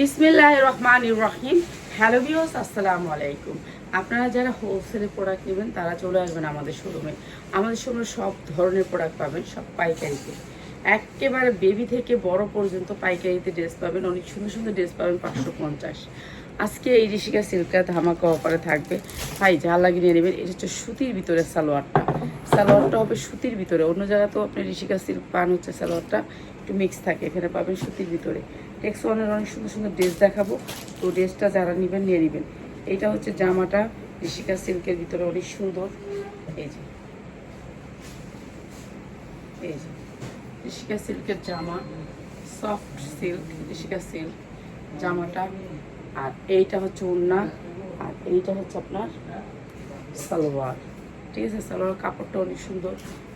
বিসমিল্লাহ রহমান রহিম। হ্যালো বিওস আসসালামু আলাইকুম। আপনারা যারা হোলসেলে প্রোডাক্ট নেবেন, তারা চলে আসবেন আমাদের শোরুমে আমাদের শোরুমে সব ধরনের প্রোডাক্ট পাবেন, সব পাইকারিতে। একেবারে বেবি থেকে বড় পর্যন্ত পাইকারিতে ড্রেস পাবেন। অনেক সুন্দর সুন্দর ড্রেস পাবেন, পাঁচশো পঞ্চাশ। আজকে এই ঋষিকা সিল্কটা ধামাকা অফারে থাকবে। ভাই, যা লাগিয়ে নিয়ে নেবেন, এটা হচ্ছে সুতির ভিতরে সালোয়ারটা। সালোয়ারটা হবে সুতির ভিতরে। অন্য জায়গায় তো আপনি ঋষিকা সিল্ক পান, হচ্ছে সালোয়ারটা। একটু মিক্স থাকে, এখানে পাবেন সুতির ভিতরে। টেক্স ওয়ানের অনেক সুন্দর সুন্দর ড্রেস দেখাবো। তো ড্রেসটা যারা নেবেন, নিয়ে নেবেন। এইটা হচ্ছে জামাটা, ঋষিকা সিল্কের ভিতরে অনেক সুন্দর। এই যে। এই যে। ঋষিকা সিল্কের জামা সফট সিল্ক ঋষিকা সিল্ক জামাটা। আর এইটা হচ্ছে ওড়না, আর এইটা হচ্ছে আপনার সালোয়ার। ঠিক আছে, সালোয়ার কাপড়টা অনেক সুন্দর।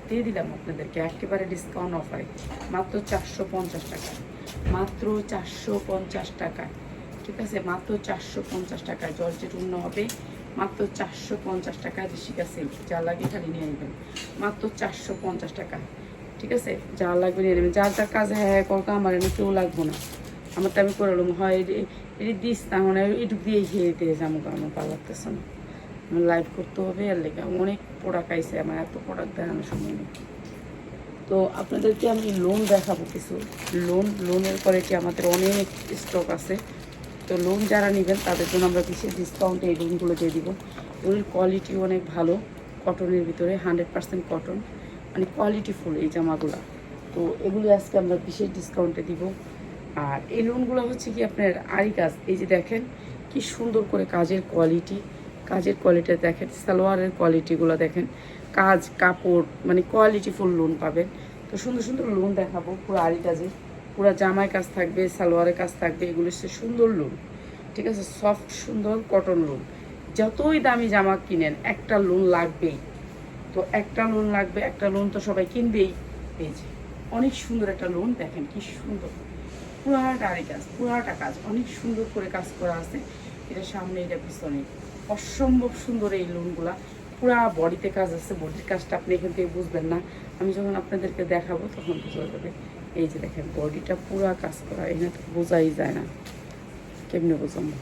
দিয়ে দিলাম আপনাদেরকে, একেবারে ডিসকাউন্ট অফারে মাত্র চারশো পঞ্চাশ টাকা। মাত্র চারশো পঞ্চাশ টাকায় ঠিক আছে? মাত্র চারশো পঞ্চাশ টাকায়। জর্জেট উন্ন হবে। মাত্র চারশো পঞ্চাশ টাকায় ঋষিকা সিল্ক যা লাগে খালি নিয়ে নেবেন। মাত্র চারশো পঞ্চাশ টাকা। ঠিক আছে? যা লাগবে নিয়ে নেবেন। যার যার কাজে হ্যাঁ হ্যাঁ করকা আমার এমনি কেউ লাগবো না। আমার তো আমি করে নেব হয় এটি- দিস না মানে এটুক দিয়ে খেয়ে দিয়ে যাব আমার ভালো লাগতেছে না। লাইভ করতে হবে আর লেগে অনেক প্রোডাক্ট আইসে আমার এত প্রোডাক্ট দেখানোর সময় নেই। তো আপনাদেরকে আমি লোন দেখাবো কিছু। লোন লোনের পরে কি আমাদের অনেক স্টক আছে। তো লোন যারা নেবেন, তাদের জন্য আমরা বিশেষ ডিসকাউন্টে এই লোনগুলো দিয়ে দিব। এগুলির কোয়ালিটি অনেক ভালো কটনের ভিতরে হান্ড্রেড পার্সেন্ট কটন মানে কোয়ালিটিফুল এই জামাগুলো। তো এগুলি আজকে আমরা বিশেষ ডিসকাউন্টে দিব। আর এই লোনগুলো হচ্ছে কি আপনার আরি কাজ। এই যে দেখেন, কি সুন্দর করে কাজের কোয়ালিটি কাজের কোয়ালিটি দেখেন, সালোয়ারের কোয়ালিটিগুলো দেখেন। কাজ, কাপড় মানে কোয়ালিটিফুল লোন পাবেন তো সুন্দর সুন্দর লোন দেখাবো, পুরো আরি কাজে পুরো জামায় কাজ থাকবে, সালোয়ারের কাজ থাকবে, এগুলো হচ্ছে সুন্দর লোন ঠিক আছে? সফট সুন্দর কটন লোন যতই দামি জামা কিনেন, একটা লোন লাগবেই। তো একটা লোন লাগবে, একটা লোন তো সবাই কিনবেই। যে, অনেক সুন্দর একটা লোন দেখেন কি সুন্দর। পুরাটা আরি কাজ পুরাটা কাজ, অনেক সুন্দর করে কাজ করা আছে। এটা সামনে, এটা পিছনে। অসম্ভব সুন্দর এই লোনগুলা পুরা বডিতে কাজ আছে বডির কাজটা আপনি এখান থেকে বুঝবেন না। আমি যখন আপনাদেরকে দেখাবো, তখন বোঝা যাবে, এই যে দেখেন বডিটা পুরা কাজ করা, এখানে তো বোঝাই যায় না। কেমনে বোঝাবো?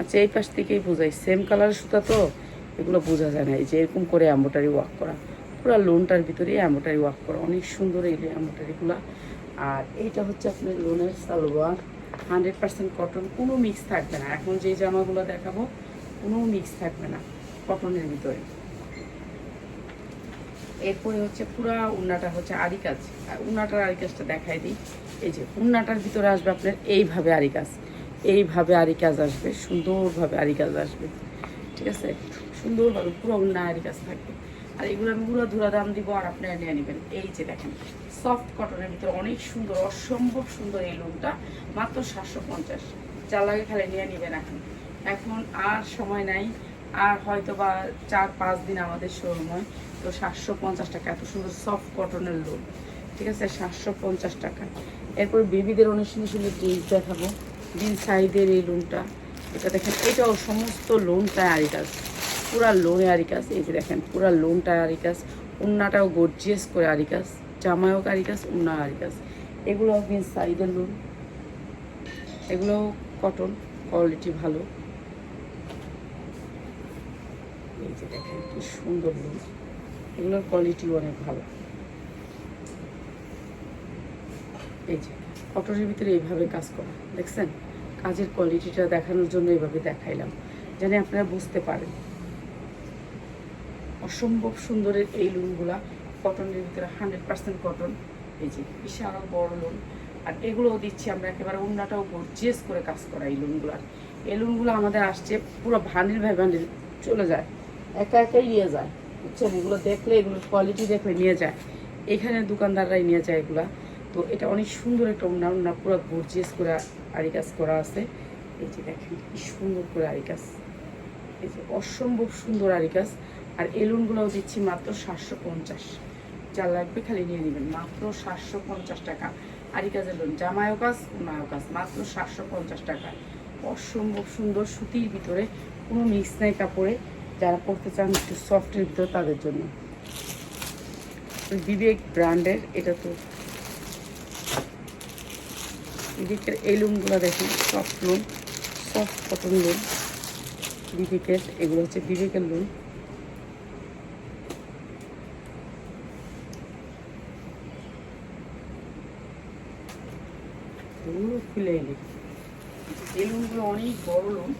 আচ্ছা এই পাশ থেকেই বোঝাই। সেম কালারের সুতা তো, এগুলো বোঝা যায় না। এই যে এরকম করে অ্যাম্বোটারি ওয়াক করা। পুরো লোনটার ভিতরেই অ্যাম্বোটারি ওয়াক করা। অনেক সুন্দর এই অ্যাম্বোটারিগুলো আর এইটা হচ্ছে আপনার লোনের সালোয়ার। হান্ড্রেড পার্সেন্ট কটন কোনো মিক্স থাকবে না। এখন যে জামাগুলো দেখাবো, কোনো মিক্স থাকবে না। কটনের ভিতরে। এরপরে হচ্ছে পুরা উন্নাটা হচ্ছে আরি কাজ উন্নাটার আরি কাজটা দেখাই দিই। এই যে উন্নাটার ভিতরে আসবে আপনার এইভাবে আরি কাজ এইভাবে আরি কাজ আসবে, সুন্দরভাবে আরি কাজ আসবে। ঠিক আছে? সুন্দরভাবে পুরো উন্না আরি কাজ থাকবে। আর এগুলো আমি পুরো ধুরা দাম দিব আর আপনারা নিয়ে নেবেন। এই যে দেখেন সফট কটনের ভিতরে অনেক সুন্দর, অসম্ভব সুন্দর এই লোনটা মাত্র সাতশো পঞ্চাশ। যা লাগে খালি নিয়ে নেবেন এখন। এখন আর সময় নাই। আর হয়তো বা চার পাঁচ দিন আমাদের শোরুম হয়। তো সাতশো পঞ্চাশ টাকা, এত সুন্দর সফট কটনের লোন ঠিক আছে? সাতশো পঞ্চাশ টাকা। এরপর বেবিদের অনেক সুন্দর সুন্দর ড্রেস দেখাবো। বিন সাইডের এই লোনটা এটা দেখেন, এটাও সমস্ত লোনটা আরি কাজ পুরা লোনে আরি কাজ এই যে দেখেন, পুরা লোনটা আরি কাজ উন্নাটাও গর্জিয়াস করে আরি কাজ জামায়ও আরি কাজ উন্না আরি কাজ এগুলো বিন সাইডের লোন এগুলো কটন কোয়ালিটি ভালো। এই যে দেখেন, কি সুন্দর লোন এগুলোর কোয়ালিটি অনেক ভালো। এই যে, কটনের ভিতরে এইভাবে কাজ করা। দেখছেন? কাজের কোয়ালিটিটা দেখানোর জন্য এইভাবে দেখাইলাম। যেন আপনারা বুঝতে পারেন। অসম্ভব সুন্দরের এই লোনগুলা কটনের ভিতরে হান্ড্রেড পার্সেন্ট কটন এই যে, বিশাল বড় লোন আর এগুলোও দিচ্ছি আমরা একেবারে অন্যটাও গর্জিয়াস করে কাজ করা এই লোনগুলার এই লোনগুলো আমাদের আসছে, পুরো ভান্ডিল ভাই ভান্ডিল চলে যায়। একা একাই নিয়ে যায়, বুঝছেন? এগুলো দেখলে এগুলোর কোয়ালিটি দেখলে নিয়ে যায়। এখানে দোকানদাররাই নিয়ে যায় এগুলা। তো এটা অনেক সুন্দর একটা উন্না উন্না পুরো গর্জিয়াস করে আরি কাজ করা আছে। এই যে দেখেন, কি সুন্দর করে আরি কাজ এই যে অসম্ভব সুন্দর আরি কাজ আর এলুনগুলোও দিচ্ছি মাত্র সাতশো পঞ্চাশ। যা লাগবে খালি নিয়ে নেবেন। মাত্র সাতশো পঞ্চাশ টাকা। আরি কাজের লোন জামায়ও কাজ উনায়ও কাজ মাত্র সাতশো পঞ্চাশ টাকা। অসম্ভব সুন্দর সুতির ভিতরে কোনো মিক্স নাই কাপড়ে। যারা পড়তে চান একটু সফটের ভিতরে তাদের জন্য। বিবেক ব্র্যান্ডের, এটা তো বিবেকের এই লুমগুলো দেখুন soft loom soft cotton loom বিবেকের, এগুলো হচ্ছে বিবেকের লুম খুলে এলি। এই লুমগুলো অনেক বড় লুম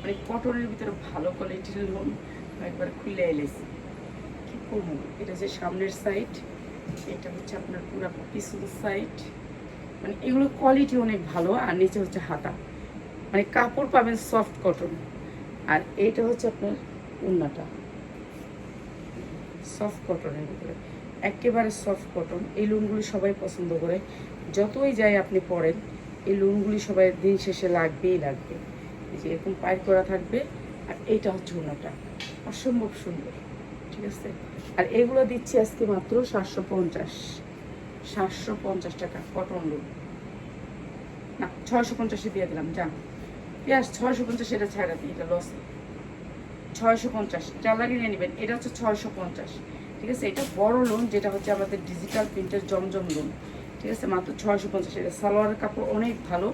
মানে কটনের ভিতরে ভালো কোয়ালিটির লুম একবার খুলে এলেছি কি করব? এটা হচ্ছে সামনের সাইড এটা হচ্ছে আপনার পুরো পিছন সাইড মানে এগুলো কোয়ালিটি অনেক ভালো, আর নিচে হচ্ছে হাতা। মানে কাপড় পাবেন সফট কটন আর এটা হচ্ছে আপনার উন্নাটা। সফট কটনের ভিতরে। একেবারে সফট কটন এই লুনগুলি সবাই পছন্দ করে। যতই যাই আপনি পরেন, এই লুনগুলি সবাই দিন শেষে লাগবেই লাগবে। এই যে এরকম পায়ের করা থাকবে, আর এইটা হচ্ছে উন্নাটা অসম্ভব সুন্দর, ঠিক আছে? আর এগুলো দিচ্ছি আজকে মাত্র সাতশো পঞ্চাশ সাতশো পঞ্চাশ টাকা কটন লুন না, ছয়শো পঞ্চাশে দিয়ে দিলাম যান পেঁয়াজ ছয়শো পঞ্চাশ, এটা ছাড়া দিই এটা লস ছয়শো পঞ্চাশ লাগিয়ে নিয়ে নেবেন, এটা হচ্ছে ছয়শো পঞ্চাশ, ঠিক আছে? এটা বড় লোন যেটা হচ্ছে আমাদের ডিজিটাল প্রিন্টের জমজম লোন ঠিক আছে? মাত্র ছয়শো পঞ্চাশ, এটা সালোয়ারের কাপড় অনেক ভালো,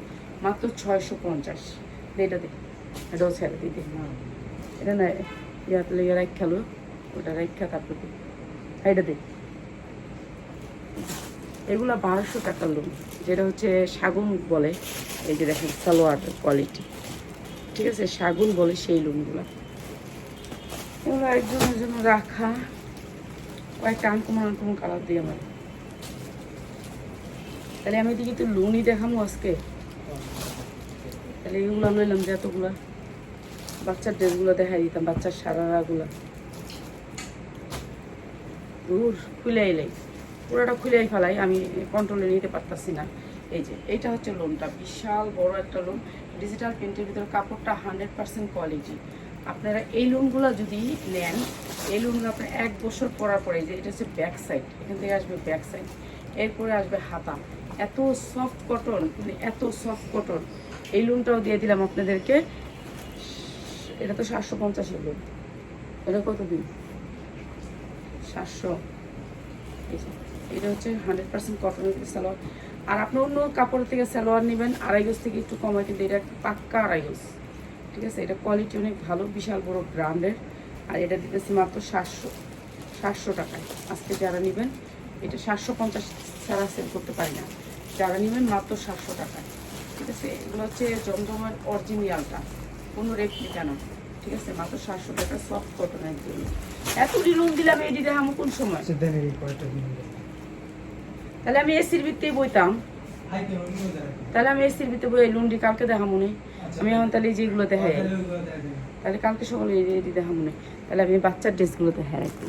মাত্র ছয়শো পঞ্চাশ। এটা দে এটাও ছেড়ে দিই এটা না ইয়াতে লেগে রাখ খেলো ওটা রাখা তারপর দে এটা দে এগুলো বারোশো টাকার লোন যেটা হচ্ছে শাগুন বলে। এই যে দেখেন, সালোয়ার কোয়ালিটি ঠিক আছে, শাগুন বলে সেই লোনগুলো এগুলো একজনের জন্য রাখা। কয়েকটা আনকমন আনকমন কালার দিয়ে আমার। তাহলে আমি দেখি তো লোনই দেখামো আজকে। তাহলে এগুলো লইলাম যে এতগুলো বাচ্চার ড্রেসগুলো দেখাই দিতাম, বাচ্চার সারারাগুলো দূর খুলে এলেই পুরোটা খুলেই ফেলাই, আমি কন্ট্রোলে নিতে পারতাছি না। এই যে, এইটা হচ্ছে লোনটা বিশাল বড় একটা লোন ডিজিটাল প্রিন্টের ভিতরে কাপড়টা হান্ড্রেড পার্সেন্ট কোয়ালিটি আপনারা এই লোনগুলো যদি নেন, এই লোনগুলো আপনার এক বছর পরার পরে যে, এটা হচ্ছে ব্যাক সাইড এখান থেকে আসবে ব্যাক সাইড এরপরে আসবে হাতা। এত সফট কটন মানে এত সফট কটন এই লোনটাও দিয়ে দিলাম আপনাদেরকে। এটা তো সাতশো পঞ্চাশের লোন এটা কত দিন? সাতশো। এটা হচ্ছে হান্ড্রেড পার্সেন্ট কটনের সালোয়ার। আর আপনি অন্য কাপড় থেকে সালোয়ার নেবেন, আড়াই গজ থেকে একটু কমায় কিন্তু এটা পাক্কা আড়াই গজ। ঠিক আছে? এটা কোয়ালিটি অনেক ভালো, বিশাল বড় ব্র্যান্ডের আর এটা দিতেছি মাত্র সাতশো সাতশো টাকায়। আজকে যারা নেবেন, এটা সাতশো পঞ্চাশ ছাড়া সেল করতে পারি না। যারা নেবেন, মাত্র সাতশো টাকায়। ঠিক আছে? এগুলো হচ্ছে জমজমের অরিজিনালটা কোনো রেপ্লিকা না। ঠিক আছে? মাত্র সাতশো টাকা সফট কটনের জন্য। এত লোন দিলাম এডি দেখামো কোন সময়? আচ্ছা তাহলে আমি এসির ভিত্তিতে বইতাম। তাহলে আমি এসির ভিত্তিতে বই লুন্ডি কালকে দেখা মনে আমি এখন তাহলে এই যেগুলো দেখাই। তাহলে কালকে সকালে এই যে দেখা মনে তাহলে আমি বাচ্চার ড্রেসগুলো দেখাই একটু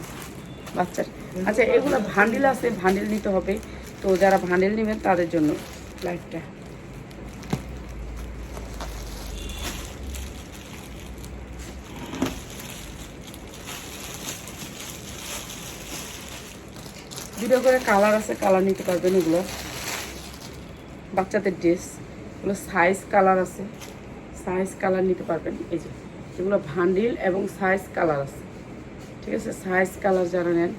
বাচ্চার। আচ্ছা এগুলো ভান্ডিল আছে ভান্ডিল নিতে হবে। তো যারা ভান্ডিল নেবেন তাদের জন্য লাইফটা দুটো করে কালার আছে কালার নিতে পারবেন এগুলো। বাচ্চাদের ড্রেস এগুলো সাইজ কালার আছে। সাইজ কালার নিতে পারবেন, এই যে। এগুলো ভান্ডিল এবং সাইজ কালার আছে। ঠিক আছে? সাইজ কালার যারা নেন,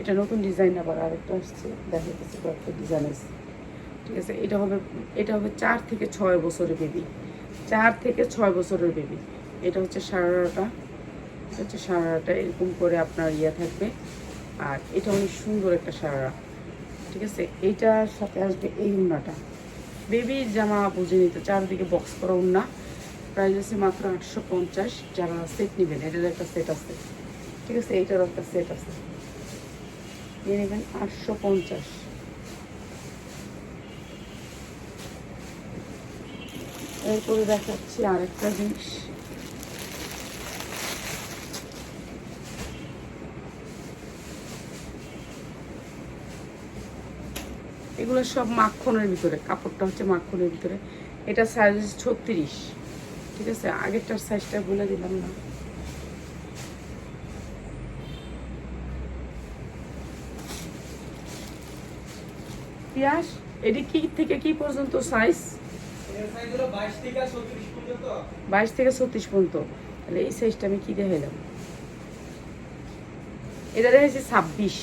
এটা নতুন ডিজাইন আবার আরেকটা আসছে দেখা যাচ্ছে কয়েকটা ডিজাইন আছে। ঠিক আছে? এটা হবে এটা হবে চার থেকে ছয় বছরের বেবি চার থেকে ছয় বছরের বেবি এটা হচ্ছে সারাটা এটা হচ্ছে সারাটা এরকম করে আপনার ইয়ে থাকবে। আর এটা অনেক সুন্দর একটা সারা। ঠিক আছে? এইটার সাথে আসবে এই উন্নাটা। বেবির জামা বুঝে নিতে চারদিকে বক্স করা উন্না। প্রাইস আছে মাত্র আটশো পঞ্চাশ। যারা সেট নেবেন এটার একটা সেট আছে। ঠিক আছে? এইটার একটা সেট আছে। নিয়ে নেবেন আটশো পঞ্চাশ। এরপরে দেখাচ্ছি আরেকটা জিনিস। এগুলো সব মাখনের ভিতরে, কাপড়টা হচ্ছে মাখনের ভিতরে। এটা সাইজ ছত্রিশ। ঠিক আছে? আগেরটার সাইজটা বলে দিলাম না। পিয়াস এটি কি থেকে কি পর্যন্ত সাইজ বাইশ থেকে ছত্রিশ পর্যন্ত। তাহলে এই সাইজটা আমি কি দেখাইলাম এটা দেখেছি ছাব্বিশ।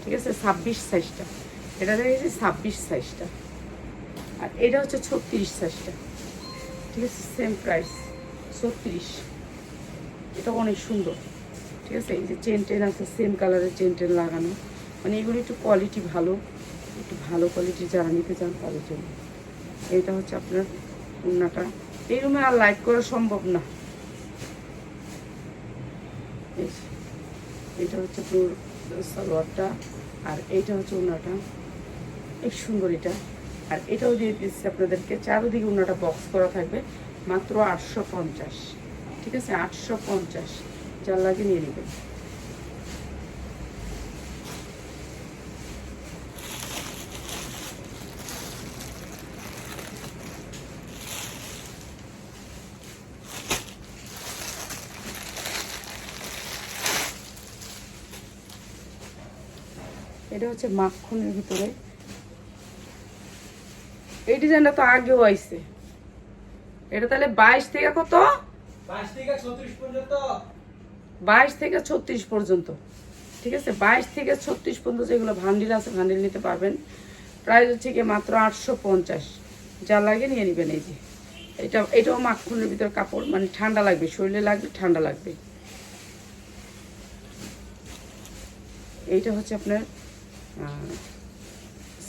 ঠিক আছে? ছাব্বিশ সাইজটা এটা দেখেছি ছাব্বিশ সাইজটা আর এটা হচ্ছে ছত্রিশ সাইজটা ঠিক আছে সেম প্রাইস ছত্রিশ। এটা অনেক সুন্দর। ঠিক আছে, এই যে চেন টেন আছে সেম কালারের চেন টেন লাগানো। মানে এগুলো একটু কোয়ালিটি ভালো। একটু ভালো কোয়ালিটি যারা নিতে চান তাদের জন্য। এটা হচ্ছে আপনার উন্নাটা এই রুমে আর লাইট করা সম্ভব না। এটা হচ্ছে পুরো সালোয়ারটা। আর এইটা হচ্ছে উন্নাটা এই সুন্দর এটা আর এটাও দিয়ে দিচ্ছি আপনাদেরকে, চারোদিকে উন্নাটা বক্স করা থাকবে, মাত্র আটশো পঞ্চাশ। ঠিক আছে? আটশো পঞ্চাশ। যার লাগে নিয়ে নেবেন। এটা হচ্ছে মাখনের ভিতরে। ডিজাইনটা তো আগেও আইছে। এটা তাহলে বাইশ থেকে কত? বাইশ থেকে ছত্রিশ পর্যন্ত। ঠিক আছে? বাইশ থেকে ছত্রিশ পর্যন্ত যেগুলো ভান্ডিল আছে ভান্ডিল নিতে পারবেন। প্রাইস হচ্ছে মাত্র আটশো পঞ্চাশ। যা লাগে নিয়ে নেবেন এই যে। এটা এটাও মাখনের ভিতরে কাপড়। মানে ঠান্ডা লাগবে শরীরে লাগবে ঠান্ডা লাগবে। এইটা হচ্ছে আপনার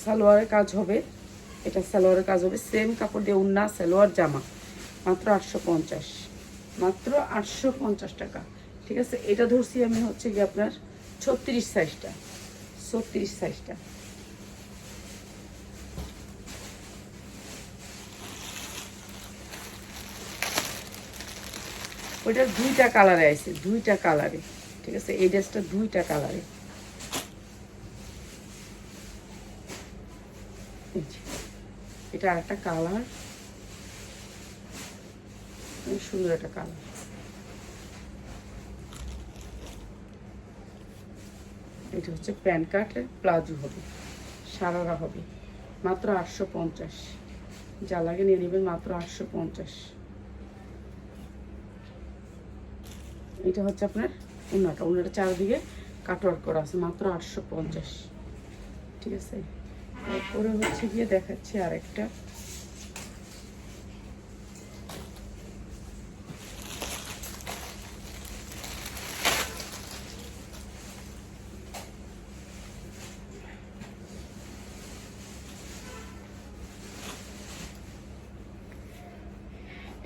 সালোয়ারের কাজ হবে। এটা সালোয়ারের কাজ হবে। সেম কাপড় দিয়ে উন্না, সালোয়ার, জামা। মাত্র আটশো পঞ্চাশ। মাত্র আটশো পঞ্চাশ টাকা। ঠিক আছে? এটা ধরছি আমি হচ্ছে গিয়ে আপনার ছত্রিশ সাইজটা। ছত্রিশ সাইজটা। ওইটার দুইটা কালারে আছে, দুইটা কালারে। ঠিক আছে? এই ড্রেসটা দুইটা কালারে এই যে, এটা আরেকটা কালার সুন্দর একটা কালার এটা হচ্ছে প্যান কার্ডের প্লাজো হবে, সারারা হবে, মাত্র আটশো পঞ্চাশ। যা লাগে নিয়ে নেবেন মাত্র আটশো পঞ্চাশ। এটা হচ্ছে আপনার উন্নাটা উন্নাটা চারদিকে কাটওয়ার্ক করা আছে, মাত্র আটশো পঞ্চাশ। ঠিক আছে? এরপরে হচ্ছে গিয়ে দেখাচ্ছি আরেকটা।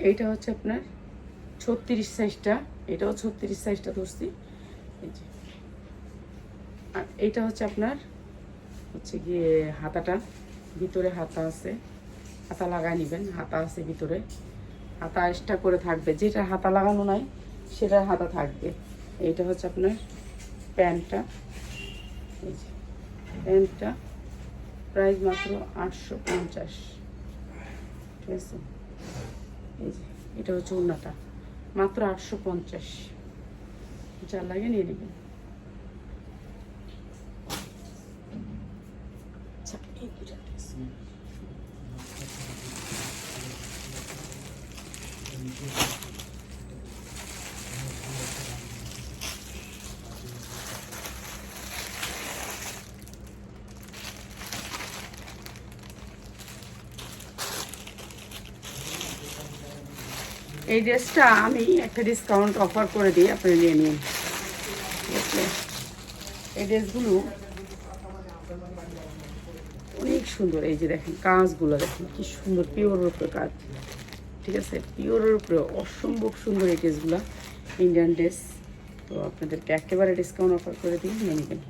এইটা হচ্ছে আপনার ছত্রিশ সাইজটা। এটাও ছত্রিশ সাইজটা ধরছি। এই যে। আর এইটা হচ্ছে আপনার হচ্ছে গিয়ে হাতাটা ভিতরে হাতা আছে। হাতা লাগাই নেবেন, হাতা আছে ভিতরে। হাতা এক্সট্রা করে থাকবে। যেটা হাতা লাগানো নাই, সেটার হাতা থাকবে। এইটা হচ্ছে আপনার প্যান্টটা। এই যে, প্যান্টটা প্রাইস মাত্র আটশো পঞ্চাশ। ঠিক আছে? এই যে, এটা হচ্ছে উন্নাটা মাত্র আটশো পঞ্চাশ। যা লাগে নিয়ে নেবেন আচ্ছা, এই দুইটা dress। এই ড্রেসটা আমি একটা ডিসকাউন্ট অফার করে দিই, আপনি নিয়ে নিন। এই ড্রেসগুলো অনেক সুন্দর, এই যে দেখেন, কাজগুলো দেখেন, কি সুন্দর পিওরের উপরে কাজ। ঠিক আছে? পিওরের উপরে অসম্ভব সুন্দর এই ড্রেসগুলো ইন্ডিয়ান ড্রেস তো আপনাদেরকে একেবারে ডিসকাউন্ট অফার করে দিই, নিয়ে নেবেন।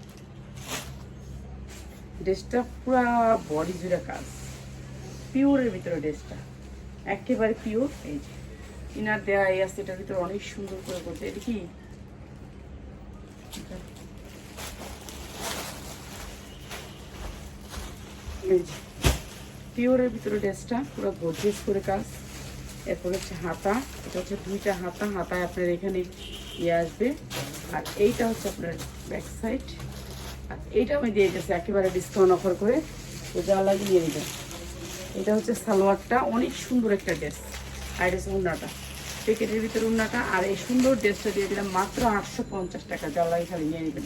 ড্রেসটা পুরা বডি জুড়ে কাজ। পিওরের ভিতরে ড্রেসটা, একেবারে পিওর এই যে। ইনার দেয়া এই আছে এটার ভিতরে অনেক সুন্দর করে করছে এটা কি? পিওরের ভিতরে ড্রেসটা পুরো গর্জিয়াস করে কাজ। এরপর হচ্ছে হাতা। এটা হচ্ছে দুইটা হাতা। হাতায় আপনার এখানে ইয়ে আসবে। আর এইটা হচ্ছে আপনার ব্যাক সাইড আর এইটা আমি দিয়ে দিয়েছি একেবারে ডিসকাউন্ট অফার করে। তো যা লাগে নিয়ে এটা হচ্ছে সালোয়ারটা। অনেক সুন্দর একটা ড্রেস। আর এটা হচ্ছে প্যাকেটের ভিতরে উন্নাটা আর এই সুন্দর ড্রেসটা দিয়ে দিলাম মাত্র আটশো পঞ্চাশ টাকা লাগে খালি নিয়ে নেবেন।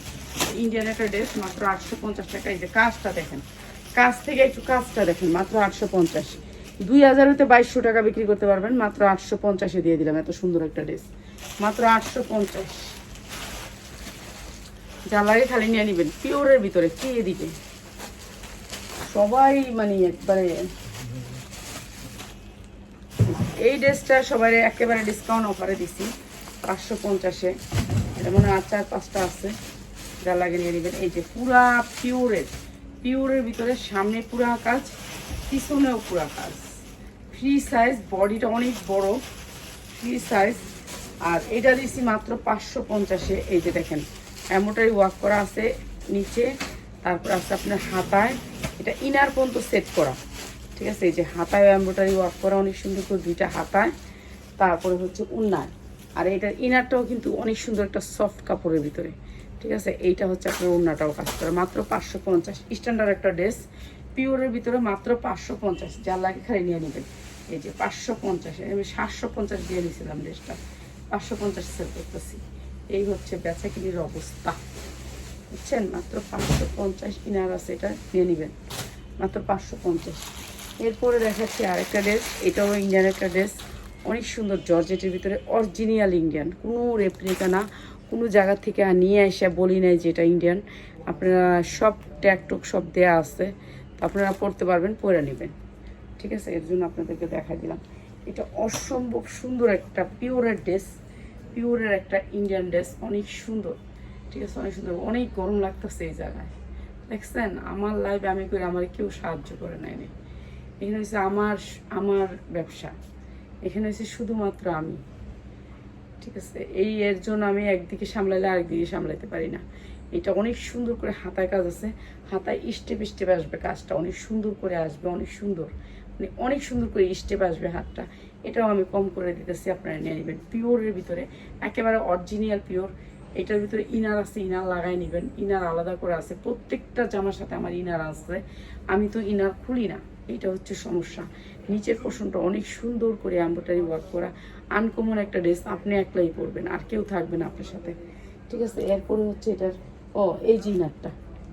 ইন্ডিয়ান একটা ড্রেস মাত্র আটশো পঞ্চাশ টাকা, এই যে কাজটা দেখেন। কাজ থেকে একটু কাজটা দেখেন, মাত্র আটশো পঞ্চাশ। দুই হাজার হতে বাইশশো টাকা বিক্রি করতে পারবেন, মাত্র আটশো পঞ্চাশে দিয়ে দিলাম, এত সুন্দর একটা ড্রেস। মাত্র আটশো পঞ্চাশ। লাগে খালি নিয়ে নিবেন, পিওরের ভিতরে, কি এদিকে সবাই মানে একবারে এই ড্রেসটা সবাই একেবারে ডিসকাউন্ট অফারে দিছি, পাঁচশো পঞ্চাশে। এটা মনে হয় চার পাঁচটা আছে, যা লাগে নিয়ে নেবেন। এই যে পুরা পিওরের পিওরের ভিতরে সামনে পুরা কাজ, পিছনেও পুরা কাজ। ফ্রি সাইজ বডিটা অনেক বড় ফ্রি সাইজ আর এটা দিছি মাত্র পাঁচশো পঞ্চাশে। এই যে দেখেন, এমনটাই ওয়াক করা আছে নিচে, তারপর আছে আপনার হাতায়। এটা ইনার পর্যন্ত সেট করা। ঠিক আছে, এই যে হাতায় এমব্রয়ডারি ওয়ার্ক করা অনেক সুন্দর করে দুইটা হাতায়, তারপরে হচ্ছে উন্নায় আর এটার ইনারটাও কিন্তু অনেক সুন্দর একটা সফট কাপড়ের ভিতরে। ঠিক আছে, এইটা হচ্ছে আপনার উন্নাটাও কাজ করে। মাত্র পাঁচশো পঞ্চাশ স্ট্যান্ডার্ড একটা ড্রেস পিওরের ভিতরে মাত্র পাঁচশো পঞ্চাশ যা লাগে খালি নিয়ে নেবেন। এই যে পাঁচশো পঞ্চাশ আমি সাতশো পঞ্চাশ দিয়ে নিয়েছিলাম ড্রেসটা পাঁচশো পঞ্চাশ সেল করতেছি। এই হচ্ছে বেচা কিনির অবস্থা। বুঝছেন? মাত্র পাঁচশো পঞ্চাশ ইনার আছে এটা, নিয়ে নেবেন। মাত্র পাঁচশো পঞ্চাশ। এরপরে দেখাচ্ছি আরেকটা ড্রেস এটাও ইন্ডিয়ান একটা ড্রেস অনেক সুন্দর জর্জেটের ভিতরে অরিজিনাল ইন্ডিয়ান কোনো রেপ্লিকা না, কোনো জায়গা থেকে নিয়ে এসে বলি নাই যে এটা ইন্ডিয়ান আপনারা সব ট্যাকটুক সব দেয়া আছে আপনারা পড়তে পারবেন পরে নেবেন। ঠিক আছে? এর জন্য আপনাদেরকে দেখা দিলাম। এটা অসম্ভব সুন্দর একটা পিওরের ড্রেস পিওরের একটা ইন্ডিয়ান ড্রেস অনেক সুন্দর। ঠিক আছে? অনেক সুন্দর। অনেক গরম লাগতেছে এই জায়গায়। দেখছেন? আমার লাইফে আমি করি, আমার কেউ সাহায্য করে নেয়নি এখানে হচ্ছে আমার আমার ব্যবসা। এখানে হচ্ছে শুধুমাত্র আমি। ঠিক আছে? এই এর জন্য আমি একদিকে সামলাইলে আরেকদিকে সামলাইতে পারি না। এটা অনেক সুন্দর করে হাতায় কাজ আছে। হাতায় স্টেপ স্টেপ আসবে কাজটা। অনেক সুন্দর করে আসবে, অনেক সুন্দর। মানে অনেক সুন্দর করে স্টেপ আসবে হাতটা। এটাও আমি কম করে দিতেছি, আপনারা নিয়ে নেবেন। পিওরের ভিতরে একেবারে অরিজিনাল পিওর এটার ভিতরে ইনার আছে ইনার লাগাই নেবেন। ইনার আলাদা করে আছে। প্রত্যেকটা জামার সাথে আমার ইনার আছে। আমি তো ইনার খুলি না। এটা হচ্ছে সমস্যা। নিচের পোষণটা অনেক সুন্দর করে এম্ব্রয়ডারি ওয়ার্ক করা। আনকমন একটা ড্রেস আপনি একলাই পরবেন, আর কেউ থাকবে না আপনার সাথে। ঠিক আছে, এরপরে হচ্ছে এটার, ও, এই যে ইনারটা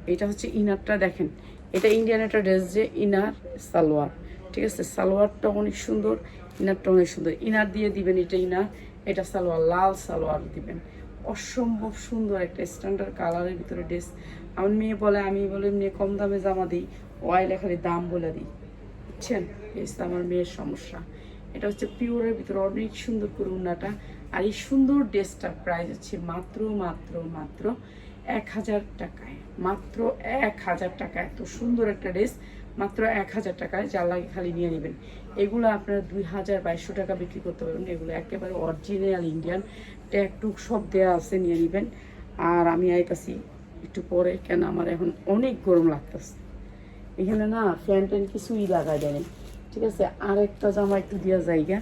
এটা হচ্ছে ইনারটা দেখেন। এটা ইন্ডিয়ান একটা ড্রেস যে ইনার সালোয়ার ঠিক আছে সালোয়ারটা অনেক সুন্দর ইনারটা অনেক সুন্দর। ইনার দিয়ে দিবেন এটা ইনার এটা সালোয়ার লাল সালোয়ার দিবেন। অসম্ভব সুন্দর একটা স্ট্যান্ডার্ড কালারের ভিতরে ড্রেস আমার মেয়ে বলে, আমি বলে মেয়ে কম দামে জামা দিই। ওয়াইলে খালি দাম বলে দিই। বুঝছেন? হচ্ছে আমার মেয়ের সমস্যা। এটা হচ্ছে পিওরের ভিতরে অনেক সুন্দর করে উন্নাটা আর এই সুন্দর ড্রেসটার প্রাইস হচ্ছে মাত্র মাত্র মাত্র এক হাজার টাকায়। মাত্র এক হাজার টাকা এত সুন্দর একটা ড্রেস। মাত্র এক হাজার টাকায়। যা লাগে খালি নিয়ে নেবেন। এগুলো আপনারা দুই হাজার বাইশশো টাকা বিক্রি করতে পারবেন। এগুলো একেবারে অরিজিনাল ইন্ডিয়ান ট্যাগ টুক সব দেওয়া আছে, নিয়ে নেবেন। আর আমি আইতাছি একটু পরে, কেন আমার এখন অনেক গরম লাগতেছে। এখানে না ফ্যান ট্যান কিছুই লাগাই দেয়নি ঠিক আছে আর একটা জামা একটু দেওয়া জায়গা।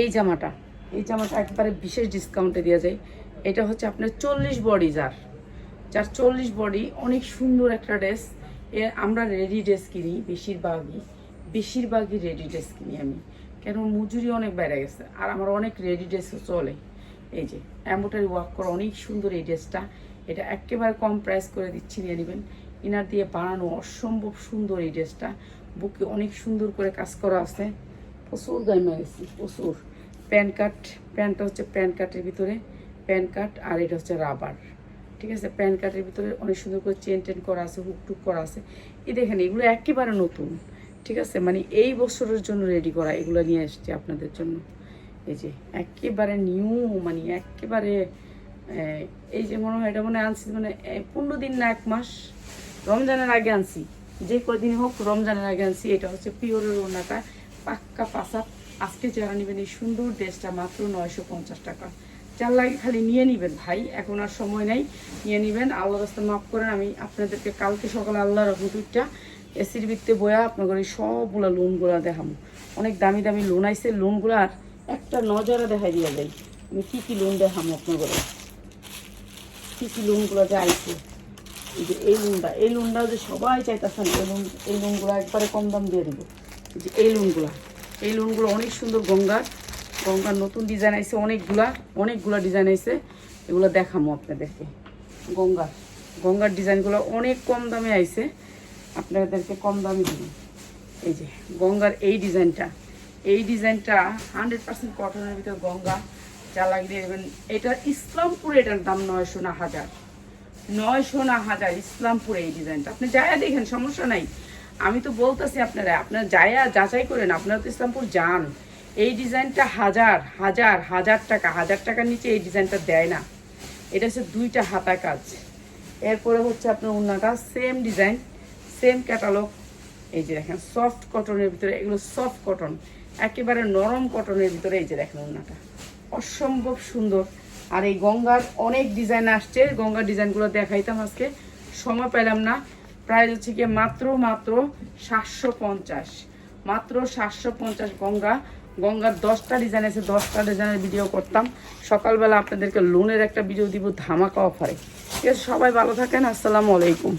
এই জামাটা এই জামাটা একবারে বিশেষ ডিসকাউন্টে দেওয়া যায়। এটা হচ্ছে আপনার চল্লিশ বডি যার। যার চল্লিশ বডি, অনেক সুন্দর একটা ড্রেস এ আমরা রেডি ড্রেস কিনি, বেশিরভাগই বেশিরভাগই রেডি ড্রেস কিনি আমি। কেন, মজুরি অনেক বেড়ে গেছে। আর আমার অনেক রেডি ড্রেসও চলে। এই যে এম্বোটারি ওয়ার্ক করা অনেক সুন্দর এই ড্রেসটা। এটা একেবারে কম প্রাইস করে দিচ্ছি নিয়ে নেবেন। ইনার দিয়ে বানানো অসম্ভব সুন্দর এই ড্রেসটা। বুকে অনেক সুন্দর করে কাজ করা আছে। প্রচুর গাইমা গেছি প্রচুর। প্যান কাট, প্যান্টটা হচ্ছে প্যান কাটের ভিতরে। প্যান কাট আর এটা হচ্ছে রাবার। ঠিক আছে? প্যান কাটের ভিতরে অনেক সুন্দর করে চেন টেন করা আছে হুক টুক করা আছে। এই দেখেন, এগুলো একেবারে নতুন। ঠিক আছে? মানে এই বছরের জন্য রেডি করা এগুলো নিয়ে এসছি আপনাদের জন্য। এই যে একেবারে নিউ মানে একেবারে এই যে মনে হয় এটা মনে আনছি মানে পনেরো দিন না এক মাস রমজানের আগে আনছি। যে কদিন হোক রমজানের আগে আনছি, এটা হচ্ছে পিওরের ওনাটা, পাক্কা পাসা আজকে যারা নেবেন এই সুন্দর ড্রেসটা মাত্র নয়শো পঞ্চাশ টাকা। যার লাগে খালি নিয়ে নেবেন ভাই, এখন আর সময় নাই, নিয়ে নেবেন। আল্লাহ রাস্তা মাফ করেন, আমি আপনাদেরকে কালকে সকালে আল্লাহ দুইটা এসির ভিত্তে বয়া আপনাদের এই সবগুলো লোনগুলো দেখাবো অনেক দামি দামি লোন আইছে লোনগুলার একটা নজরে দেখাই দিয়ে যায় আমি কী কী লোন দেখাম আপনাদের কী কী লোনগুলো যে আইছে এই যে এই লোনটা এই লোনটাও যে সবাই চাইতেছেন এই লোন এই লোনগুলো একবারে কম দাম দিয়ে দিব। এই যে এই লোনগুলো এই লোনগুলো অনেক সুন্দর গঙ্গার গঙ্গার নতুন ডিজাইন আইছে, অনেকগুলা অনেকগুলা ডিজাইন আইছে। এগুলো দেখামো আপনাদেরকে। গঙ্গার গঙ্গার ডিজাইনগুলো অনেক কম দামে আইছে। আপনাদেরকে কম দামে দিব। এই যে গঙ্গার এই ডিজাইনটা এই ডিজাইনটা হান্ড্রেড পার্সেন্ট কটনের ভিতর গঙ্গা, যা লাগিয়ে দেবেন। এটা ইসলামপুরে এটার দাম নয়শো না হাজার। নয়শো না হাজার ইসলামপুরে এই ডিজাইনটা। আপনি যায়া দেখেন, সমস্যা নাই। আমি তো বলতেছি আপনারা আপনারা যায়া যাচাই করেন, আপনারা তো ইসলামপুর যান। এই ডিজাইনটা হাজার হাজার হাজার টাকা, হাজার টাকার নিচে এই ডিজাইনটা দেয় না। এটা হচ্ছে দুইটা হাতা কাজ। এরপরে হচ্ছে আপনার উন্নাটা সেম ডিজাইন, সেম ক্যাটালগ। এই যে দেখেন, সফট কটনের ভিতরে, এগুলো সফট কটন। একেবারে নরম কটনের ভিতরে এই যে দেখেন উন্নাটা অসম্ভব সুন্দর। আর এই গঙ্গার অনেক ডিজাইন আসছে। গঙ্গার ডিজাইনগুলো দেখাইতাম আজকে। সময় পেলাম না। প্রায় হচ্ছে গিয়ে মাত্র মাত্র সাতশো পঞ্চাশ। মাত্র সাতশো পঞ্চাশ গঙ্গা। গঙ্গার দশটা ডিজাইন আছে, দশটা ডিজাইনের ভিডিও করতাম। সকালবেলা আপনাদেরকে লোনের একটা ভিডিও দিব ধামাকা অফারে ঠিক আছে, সবাই ভালো থাকেন। আসসালামু আলাইকুম।